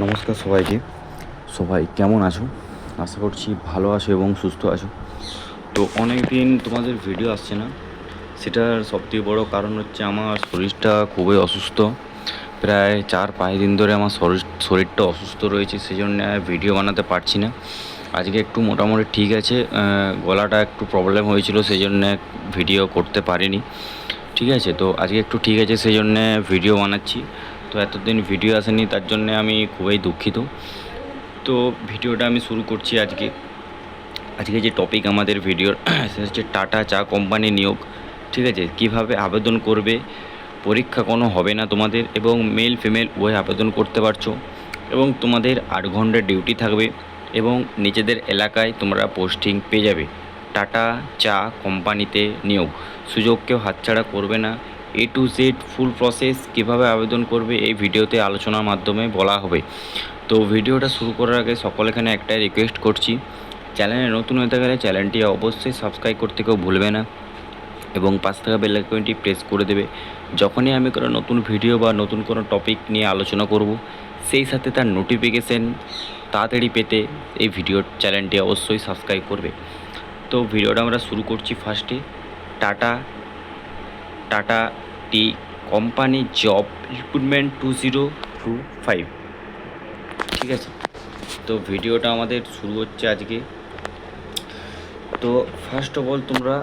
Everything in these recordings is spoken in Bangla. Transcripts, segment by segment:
নমস্কার সবাইকে। সবাই কেমন আছো? আশা করছি ভালো আছো এবং সুস্থ আছো। তো অনেক দিন তোমাদের ভিডিও আসছে না। সেটার সবথেকে বড় কারণ হচ্ছে আমার শরীরটা খুবই অসুস্থ। প্রায় চার পাঁচ দিন ধরে আমার শরীর, শরীরটা অসুস্থ রয়েছে সেই জন্য ভিডিও বানাতে পারছি না। আজকে একটু মোটামুটি ঠিক আছে গলাটা একটু প্রবলেম হয়েছিল সেই জন্য ভিডিও করতে পারিনি। ঠিক আছে, তো আজকে একটু ঠিক আছে সেই জন্য ভিডিও বানাচ্ছি। তো এতদিন ভিডিও আসেনি, তার জন্য আমি খুবই দুঃখিত। তো ভিডিওটা আমি শুরু করছি আজকে। আজকে যে টপিক আমাদের ভিডিওর সেটা হচ্ছে টাটা চা কোম্পানি নিয়োগ। ঠিক আছে? কীভাবে আবেদন করবে? পরীক্ষা কোনো হবে না তোমাদের এবং মেল ফিমেল উভয় আবেদন করতে পারছ এবং তোমাদের আট ঘণ্টার ডিউটি থাকবে এবং নিজেদের এলাকায় তোমরা পোস্টিং পেয়ে যাবে। টাটা চা কোম্পানিতে নিয়োগ। সুযোগ কেউ হাতছাড়া করবে না। A to Z full process কীভাবে আবেদন করবে এই ভিডিওতে আলোচনার মাধ্যমে বলা হবে। তো ভিডিওটা শুরু করার আগে সকল এখানে একটাই রিকোয়েস্ট করছি। চ্যানেলে নতুন হতে গেলে চ্যানেলটি অবশ্যই সাবস্ক্রাইব করতে কেউ ভুলবে না এবং পাঁচ থাকা বেল আইকনটি প্রেস করে দেবে। যখনই আমি কোনো নতুন ভিডিও বা নতুন কোনো টপিক নিয়ে আলোচনা করব, সেই সাথে তার নোটিফিকেশন তাড়াতাড়ি পেতে এই ভিডিওর চ্যানেলটি অবশ্যই সাবস্ক্রাইব করবে। তো ভিডিওটা আমরা শুরু করছি ফার্স্টে Tata. Tata tea company job recruitment two zero two five. ঠিক আছে? তো ভিডিওটা আমাদের শুরু হচ্ছে আজকে। তো ফার্স্ট অফ অল তোমরা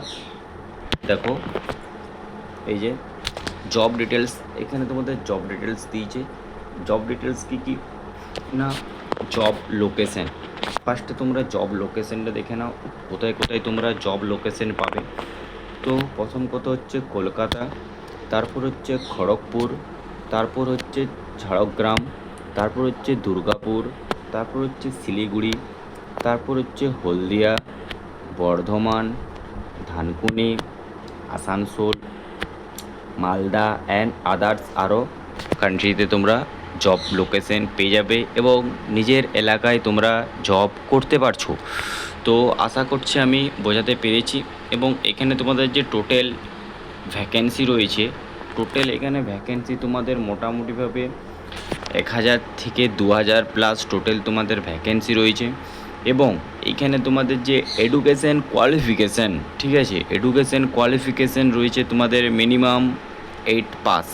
দেখো, এই যে জব ডিটেলস এখানে তোমাদের জব ডিটেলস দিয়েছে। জব ডিটেলস কী কী? না জব লোকেশন ফার্স্টে তোমরা জব লোকেশনটা দেখে নাও, কোথায় কোথায় তোমরা জব লোকেশন পাবে। তো প্রথম কথা হচ্ছে কলকাতা, তারপর হচ্ছে খড়গপুর, তারপর হচ্ছে ঝাড়গ্রাম, তারপর হচ্ছে দুর্গাপুর, তারপর হচ্ছে শিলিগুড়ি, তারপর হচ্ছে হলদিয়া, বর্ধমান, ধানকুনি, আসানসোল, মালদা অ্যান্ড আদার্স আরও কান্ট্রিতে তোমরা জব লোকেশন পেয়ে যাবে এবং নিজের এলাকায় তোমরা জব করতে পারছ। তো আশা করছি আমি বোঝাতে পেরেছি এবং এখানে তোমাদের যে টোটাল ভ্যাকেন্সি রয়েছে টোটাল এখানে ভ্যাকেন্সি তোমাদের মোটামুটিভাবে এক হাজার থেকে দু হাজার প্লাস টোটাল তোমাদের ভ্যাকেন্সি রয়েছে এবং এইখানে তোমাদের যে এডুকেশন কোয়ালিফিকেশান ঠিক আছে? এডুকেশন কোয়ালিফিকেশান রয়েছে তোমাদের minimum eight pass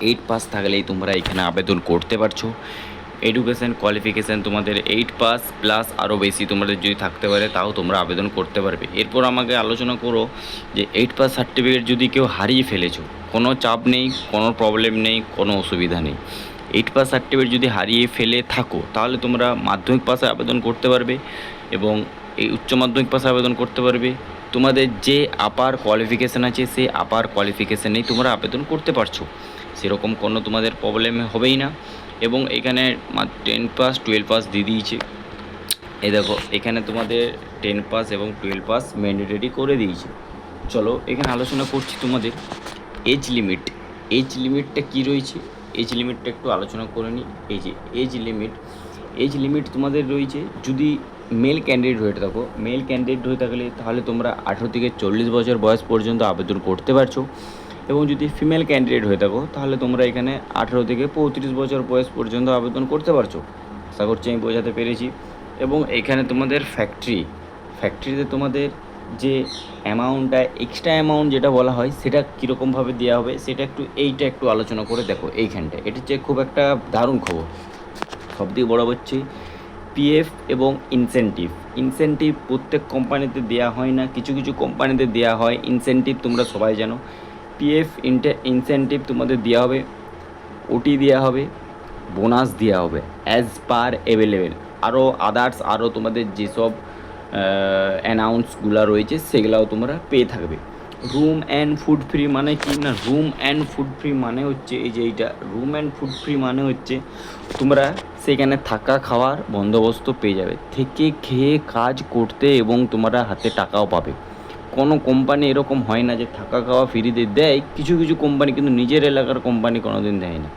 eight pass থাকলেই তোমরা এখানে আবেদন করতে পারছ। এডুকেশন কোয়ালিফিকেশান তোমাদের এইট পাস প্লাস আরও বেশি তোমাদের যদি থাকতে পারে, তাও তোমরা আবেদন করতে পারবে। এরপর আমাকে আলোচনা করো যে এইট পাস সার্টিফিকেট যদি কেউ হারিয়ে ফেলেছো, কোনো চাপ নেই, কোনো প্রবলেম নেই, কোনো অসুবিধা নেই। এইট পাস সার্টিফিকেট যদি হারিয়ে ফেলে থাকো, তাহলে তোমরা মাধ্যমিক পাশে আবেদন করতে পারবে এবং এই উচ্চ মাধ্যমিক পাশে আবেদন করতে পারবে। তোমাদের যে আপার কোয়ালিফিকেশান আছে, সেই আপার কোয়ালিফিকেশানেই তোমরা আবেদন করতে পারছ। সেরকম কোনো তোমাদের প্রবলেম হবেই না। এবং এখানে টেন পাস টুয়েলভ পাস দিয়ে দিয়েছে। এ দেখো, এখানে তোমাদের টেন পাস এবং টুয়েলভ পাস ম্যান্ডেটরি করে দিয়েছে। চলো, এখানে আলোচনা করছি তোমাদের। এজ লিমিট এজ লিমিটটা কী রয়েছে? এজ লিমিটটা একটু আলোচনা করে নিই। এই যে এজ লিমিট এজ লিমিট তোমাদের রয়েছে, যদি মেল ক্যান্ডিডেট হয়ে থাকো মেল ক্যান্ডিডেট হয়ে থাকলে তাহলে তোমরা আঠেরো থেকে চল্লিশ বছর বয়স পর্যন্ত আবেদন করতে পারছ। এবং যদি ফিমেল ক্যান্ডিডেট হয়ে থাকো, তাহলে তোমরা এখানে আঠেরো থেকে পঁয়ত্রিশ বছর বয়স পর্যন্ত আবেদন করতে পারছ। আশা করছি আমি বোঝাতে পেরেছি। এবং এখানে তোমাদের ফ্যাক্টরি ফ্যাক্টরিতে তোমাদের যে অ্যামাউন্টটা এক্সট্রা অ্যামাউন্ট যেটা বলা হয়, সেটা কীরকমভাবে দেওয়া হবে, সেটা একটু, এইটা একটু আলোচনা করে দেখো এইখানটা এটা হচ্ছে খুব একটা দারুণ খবর। সব সবথেকে বড় হচ্ছে পিএফ এবং ইনসেন্টিভ ইনসেন্টিভ প্রত্যেক কোম্পানিতে দেওয়া হয় না, কিছু কিছু কোম্পানিতে দেওয়া হয়। ইনসেন্টিভ তোমরা সবাই জানো। পিএফ ইনসেন্টিভ তোমাদের দেওয়া হবে ওটি দেওয়া হবে বোনাস দেওয়া হবে অ্যাজ পার অ্যাভেলেবেল আরও আদার্স আরও তোমাদের যেসব অ্যানাউন্সগুলো রয়েছে, সেগুলাও তোমরা পেয়ে থাকবে। রুম অ্যান্ড ফুড ফ্রি মানে কি না? রুম অ্যান্ড ফুড ফ্রি মানে হচ্ছে এই যে এইটা। রুম অ্যান্ড ফুড ফ্রি মানে হচ্ছে তোমরা সেখানে থাকা, খাওয়ার বন্দোবস্ত পেয়ে যাবে। থেকে খেয়ে, কাজ করতে এবং তোমরা হাতে টাকাও পাবে। কোনো কোম্পানি এরকম হয় না যে থাকা খাওয়া ফ্রিতে দেয়, কিছু কিছু কোম্পানি কিন্তু নিজের এলাকার কোম্পানি কোনো দিন দেয় না।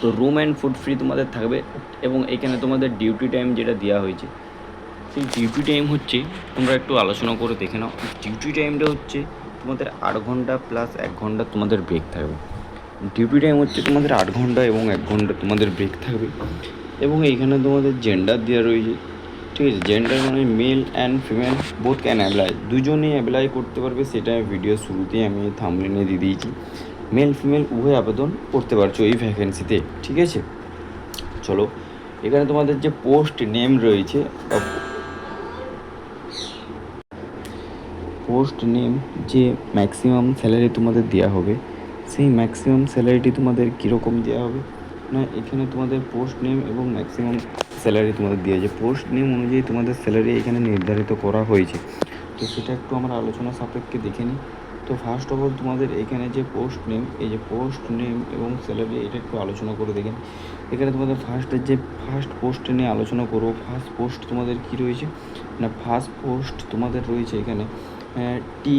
তো রুম অ্যান্ড ফুড ফ্রি তোমাদের থাকবে এবং এখানে তোমাদের ডিউটি টাইম যেটা দেওয়া হয়েছে, সেই ডিউটি টাইম হচ্ছে, তোমরা একটু আলোচনা করে দেখে নাও। ডিউটি টাইমটা হচ্ছে তোমাদের আট ঘণ্টা প্লাস এক ঘণ্টা তোমাদের ব্রেক থাকবে। ডিউটি টাইম হচ্ছে তোমাদের আট ঘণ্টা এবং এক ঘণ্টা তোমাদের ব্রেক থাকবে। এবং এইখানে তোমাদের জেন্ডার দেওয়া রয়েছে ঠিক আছে জেন্ডার মানে male and female both can apply দুজনেই অ্যাপ্লাই করতে পারবে সেটা ভিডিও শুরুতেই আমি থামলেনে দিয়ে দিয়েছি। মেল ফিমেল উভয় আবেদন করতে পারছ এই ভ্যাকেন্সিতে ঠিক আছে? চলো, এখানে তোমাদের যে পোস্ট নেম রয়েছে পোস্ট নেম যে ম্যাক্সিমাম স্যালারি তোমাদের দেওয়া হবে, সেই ম্যাক্সিমাম স্যালারিটি তোমাদের কীরকম দেওয়া হবে? না, এখানে তোমাদের পোস্ট নেম এবং ম্যাক্সিমাম স্যালারি তোমাদের দেওয়া আছে পোস্ট নেম অনুযায়ী তোমাদের স্যালারি এখানে নির্ধারিত করা হয়েছে। তো সেটা একটু আমরা আলোচনা সাপেক্ষে দেখে নিই। তো ফার্স্ট অফ অল তোমাদের এখানে যে পোস্ট নেম এই যে পোস্ট নেম এবং স্যালারি এটা একটু আলোচনা করে দেখেন এখানে তোমাদের ফার্স্টের যে ফার্স্ট পোস্ট নিয়ে আলোচনা করব ফার্স্ট পোস্ট তোমাদের কি রয়েছে? না ফার্স্ট পোস্ট তোমাদের রয়েছে এখানে টি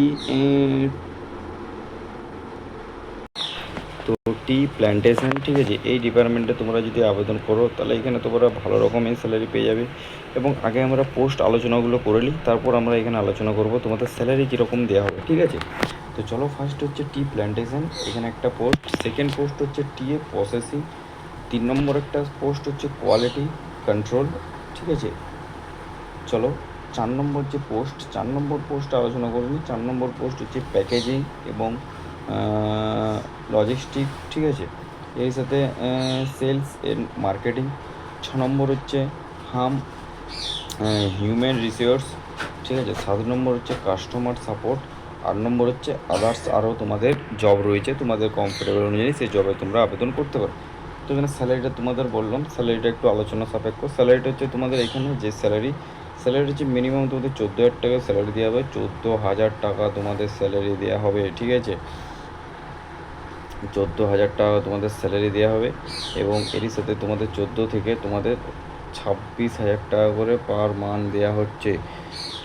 তো টি প্ল্যান্টেশন ঠিক আছে? এই ডিপার্টমেন্টে তোমরা যদি আবেদন করো, তাহলে এখানে তোমরা ভালো রকমের স্যালারি পেয়ে যাবে। এবং আগে আমরা পোস্ট আলোচনাগুলো করে নিই, তারপর আমরা এখানে আলোচনা করব তোমাদের স্যালারি কীরকম দেওয়া হবে, ঠিক আছে? তো চলো ফার্স্ট হচ্ছে টি প্ল্যান্টেশন এখানে একটা পোস্ট সেকেন্ড পোস্ট হচ্ছে টি, এ প্রসেসিং তিন নম্বর একটা পোস্ট হচ্ছে কোয়ালিটি কন্ট্রোল ঠিক আছে? চলো, চার নম্বর যে পোস্ট চার নম্বর পোস্ট আলোচনা করে নিই। চার নম্বর পোস্ট হচ্ছে প্যাকেজিং এবং লজিস্টিক ঠিক আছে? এর সাথে সেলস এন্ড মার্কেটিং ছ নম্বর হচ্ছে হাম হিউম্যান রিসোর্স ঠিক আছে? সাত নম্বর হচ্ছে কাস্টমার সাপোর্ট আট নম্বর হচ্ছে আদার্স আরও তোমাদের জব রয়েছে। তোমাদের কমফোর্টেবল অনুযায়ী সেই জবে তোমরা আবেদন করতে পারো। তো এখানে স্যালারিটা তোমাদের বললাম। স্যালারিটা একটু আলোচনা সাপেক্ষ। স্যালারিটা হচ্ছে তোমাদের এখানে যে স্যালারি স্যালারি হচ্ছে মিনিমাম তোমাদের চোদ্দ হাজার টাকা স্যালারি দেওয়া হবে। চোদ্দ হাজার টাকা তোমাদের স্যালারি দেওয়া হবে, ঠিক আছে? চোদ্দ হাজার টাকা তোমাদের স্যালারি দেওয়া হবে এবং এরই সাথে তোমাদের চোদ্দ থেকে তোমাদের ছাব্বিশ হাজার টাকা করে পার মান দেওয়া হচ্ছে।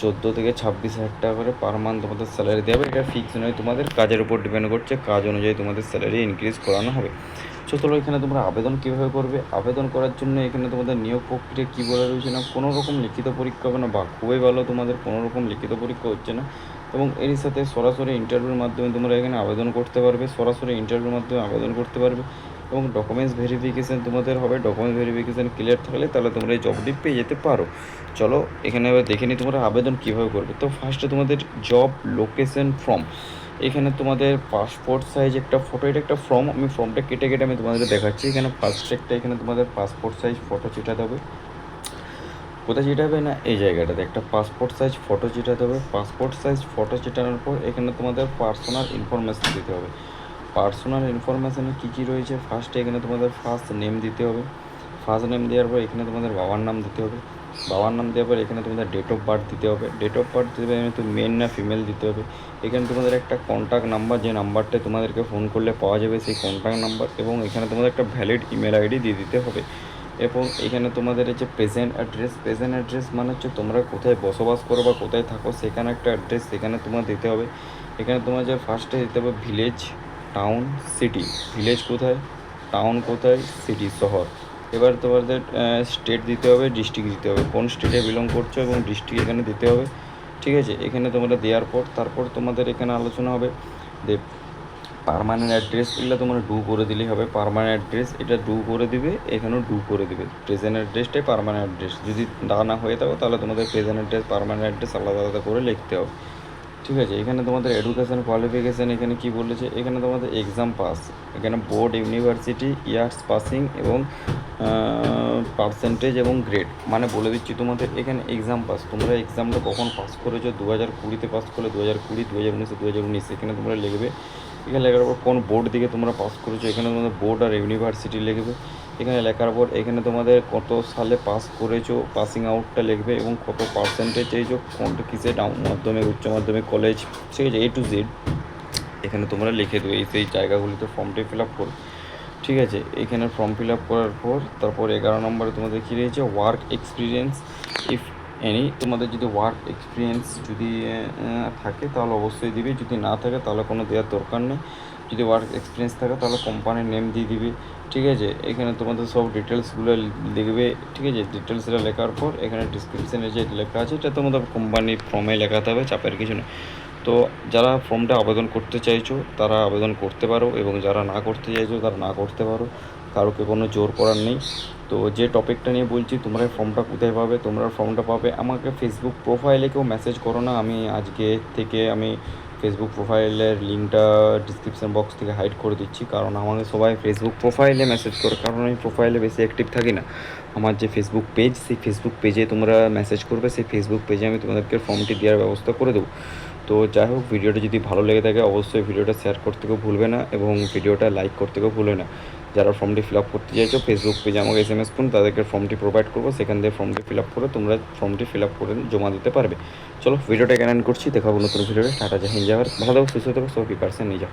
চোদ্দ থেকে ছাব্বিশ হাজার টাকা করে পার মান্থ তোমাদের স্যালারি দেওয়া হবে। এটা ফিক্স নয়, তোমাদের কাজের উপর ডিপেন্ড করছে, কাজ অনুযায়ী তোমাদের স্যালারি ইনক্রিজ করানো হবে। সো এখানে তোমরা আবেদন কীভাবে করবে? আবেদন করার জন্য এখানে তোমাদের নিয়োগ প্রক্রিয়া কী বলা রয়েছে না? কোনো রকম লিখিত পরীক্ষা হবে না, বা খুবই ভালো তোমাদের কোনো রকম লিখিত পরীক্ষা হচ্ছে না। এবং এরই সাথে সরাসরি ইন্টারভিউর মাধ্যমে তোমরা এখানে আবেদন করতে পারবে, সরাসরি ইন্টারভিউর মাধ্যমে আবেদন করতে পারবে এবং ডকুমেন্টস ভেরিফিকেশান তোমাদের হবে। ডকুমেন্টস ভেরিফিকেশান ক্লিয়ার থাকলে তাহলে তোমরা এই জবটি পেয়ে যেতে পারো। চলো, এখানে এবার দেখে নিই তোমরা আবেদন কীভাবে করবে। তো ফার্স্টে তোমাদের জব লোকেশন ফর্ম এখানে তোমাদের পাসপোর্ট সাইজ একটা ফটো এটা একটা ফর্ম আমি ফর্মটা কেটে কেটে আমি তোমাদেরকে দেখাচ্ছি। এখানে ফার্স্ট একটা, এখানে তোমাদের পাসপোর্ট সাইজ ফটো চিটাতে হবে। কোথায় চিটাবে না এই জায়গাটাতে? একটা পাসপোর্ট সাইজ ফটো চিটাতে হবে। পাসপোর্ট সাইজ ফটো চিটানোর পর এখানে তোমাদের পার্সোনাল ইনফরমেশান দিতে হবে। পার্সোনাল ইনফরমেশানে কী কী রয়েছে? ফার্স্টে এখানে তোমাদের ফার্স্ট নেম দিতে হবে। ফার্স্ট নেম দেওয়ার পর এখানে তোমাদের বাবার নাম দিতে হবে। বাবার নাম দেওয়ার পর এখানে তোমাদের ডেট অফ বার্থ দিতে হবে। ডেট অফ বার্থ দিতে হবে তো মেন না ফিমেল দিতে হবে। এখানে তোমাদের একটা কন্ট্যাক্ট নাম্বার যে নাম্বারটা তোমাদেরকে ফোন করলে পাওয়া যাবে সেই কন্ট্যাক্ট নাম্বার এবং এখানে তোমাদের একটা ভ্যালিড ইমেল আইডি দিয়ে দিতে হবে। এবং এখানে তোমাদের হচ্ছে প্রেজেন্ট অ্যাড্রেস প্রেজেন্ট অ্যাড্রেস মানে হচ্ছে তোমরা কোথায় বসবাস করো বা কোথায় থাকো, সেখানে একটা অ্যাড্রেস সেখানে তোমার দিতে হবে। এখানে তোমার যে ফার্স্টে দিতে হবে ভিলেজ টাউন সিটি ভিলেজ কোথায়? টাউন কোথায়? সিটি শহর। এবার তোমাদের স্টেট দিতে হবে ডিস্ট্রিক্ট দিতে হবে। কোন স্টেটে বিলং করছ এবং ডিস্ট্রিক্ট এখানে দিতে হবে। ঠিক আছে? এখানে তোমরা দেওয়ার পর, তারপর তোমাদের এখানে আলোচনা হবে। যে পারমানেন্ট অ্যাড্রেস এগুলো তোমরা ডু করে দিলেই হবে। পারমানেন্ট অ্যাড্রেস এটা ডু করে দিবে, এখানেও ডু করে দিবে। প্রেজেন্ট অ্যাড্রেসটাই পারমানেন্ট অ্যাড্রেস যদি না না হয়ে থাকো তাহলে তোমাদের প্রেজেন্ট অ্যাড্রেস পারমানেন্ট অ্যাড্রেস আলাদা আলাদা করে লিখতে হবে। ঠিক আছে, এখানে তোমাদের এডুকেশান কোয়ালিফিকেশান এখানে কি বলেছে? এখানে তোমাদের এক্সাম পাস এখানে বোর্ড ইউনিভার্সিটি ইয়ার্স পাসিং এবং পার্সেন্টেজ এবং গ্রেড মানে বলে দিচ্ছি তোমাদের এখানে এক্সাম পাস তোমরা এক্সামটা কখন পাস করেছ? দু হাজার কুড়িতে পাস করলে দু হাজার কুড়ি দু হাজার উনিশে দু হাজার উনিশ। এখানে তোমরা লিখবে এখানে লেখার পর কোন বোর্ড দিকে তোমরা পাস করেছ? এখানে তোমাদের বোর্ড আর ইউনিভার্সিটি লিখবে। এখানে লেখার পর এখানে তোমাদের কত সালে পাস করেছ পাসিং আউটটা লিখবে এবং কত পার্সেন্টেজ এইছো কোনটা কিসে ডাউন মাধ্যমিক, উচ্চ মাধ্যমিক কলেজ ঠিক আছে এ টু জেড এখানে তোমরা লিখে দেবে, এই সেই জায়গাগুলিতে ফর্মটি ফিল আপ করো। ঠিক আছে, এখানে ফর্ম ফিল আপ করার পর, তারপর এগারো নম্বরে তোমাদের কী রয়েছে? ওয়ার্ক এক্সপিরিয়েন্স ইফ এনি, তোমাদের যদি ওয়ার্ক এক্সপিরিয়েন্স যদি থাকে, তাহলে অবশ্যই দিবে। যদি না থাকে, তাহলে কোনো দেওয়ার দরকার নেই। যদি ওয়ার্ক এক্সপিরিয়েন্স থাকে, তাহলে কোম্পানির নেম দিয়ে দিবে। ঠিক আছে? এখানে তোমাদের সব ডিটেলসগুলো লিখবে। ঠিক আছে? ডিটেলসটা লেখার পর এখানে ডিসক্রিপশানে যে লেখা আছে, এটা তোমাদের কোম্পানির ফর্মে লেখাতে হবে, চাপের কিছু নেই। তো যারা ফর্মটা আবেদন করতে চাইছো, তারা আবেদন করতে পারো এবং যারা না করতে চাইছো, তারা না করতে পারো। কারোকে কোনো জোর করার নেই। তো যে টপিকটা নিয়ে বলছি, তোমরা ফর্মটা কোথায় পাবে, তোমরা ফর্মটা পাবে। আমাকে ফেসবুক প্রোফাইলে কেউ মেসেজ করো না, আমি আজকে থেকে আমি ফেসবুক প্রোফাইলের লিঙ্কটা ডিসক্রিপশন বক্স থেকে হাইড করে দিচ্ছি। কারণ আমাকে সবাই ফেসবুক প্রোফাইলে মেসেজ করে, কারণ আমি প্রোফাইলে বেশি অ্যাক্টিভ থাকি না। আমার যে ফেসবুক পেজ সেই ফেসবুক পেজে তোমরা মেসেজ করবে, সেই ফেসবুক পেজে আমি তোমাদেরকে ফর্মটি দেওয়ার ব্যবস্থা করে দেবো। তো যাই হোক, ভিডিওটা যদি ভালো লেগে থাকে, অবশ্যই ভিডিওটা শেয়ার করতেও ভুলবে না এবং ভিডিওটা লাইক করতেও ভুলবে না। যারা ফর্মটি ফিল আপ করতে চাইছো ফেসবুক পেজে আমাকে এস এম এস করুন, তাদেরকে ফর্মটি প্রোভাইড করব। সেখান থেকে ফর্মটি ফিল আপ করে তোমরা ফর্মটি ফিল আপ করে জমা দিতে পারবে। চলো ভিডিওটা এখানে করছি, দেখাবো নতুন ভিডিওটা টাটা জাহিন যাওয়ার ভালো সুস্থ থাকো সব পার্সেন্ট নিয়ে যাও।